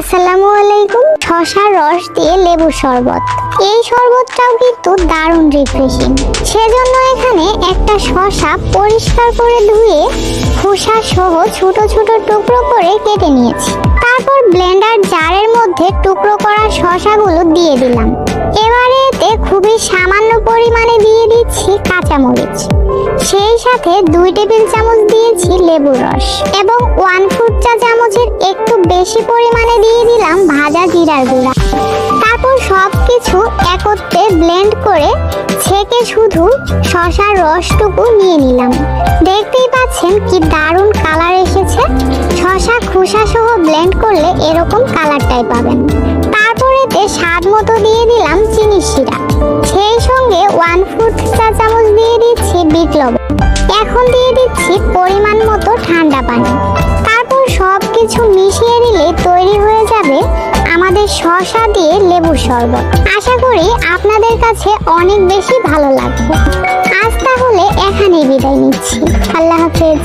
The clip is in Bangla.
আসসালামু আলাইকুম। শশার রস দিয়ে লেবু শরবত। এই শরবতটাও কিন্তু দারুণ রিফ্রেশিং সেজন্য এখানে একটা শশা পরিষ্কার করে ধুয়ে খোসা সহ ছোট ছোট টুকরো করে কেটে নিয়েছি। তারপর ব্লেন্ডার জারের মধ্যে টুকরো করা শশাগুলো দিয়ে দিলাম। এবারে এতে খুবই সামান্য পরিমাণে দিয়ে দিচ্ছি কাঁচামরিচ। সেই সাথে দুই টেবিল চামচ দিয়েছি লেবুর রস। বেশি পরিমাণে দিয়ে দিলাম ভাজা জিরার গুঁড়া। তারপর সব কিছু একত্রে ব্লেন্ড করে ছেঁকে শুধু শশার রসটুকু নিয়ে নিলাম। দেখতেই পাচ্ছেন কি দারুণ কালার এসেছে। শশা খোসা সহ ব্লেন্ড করলে এরকম কালারটাই পাবেন। তারপর এতে স্বাদ মতো দিয়ে দিলাম চিনি শিরা। সেই সঙ্গে ওয়ান ফুট চা চামচ দিয়ে দিচ্ছি বিট লবণ। এখন দিয়ে দিচ্ছি পরিমাণ মতো ঠান্ডা পানি। শসা দিয়ে লেবু শরবত। আশা করি আপনাদের কাছে অনেক বেশি ভালো লাগবে। আজ তাহলে এখানেই বিদায় নিচ্ছি। আল্লাহ হাফেজ।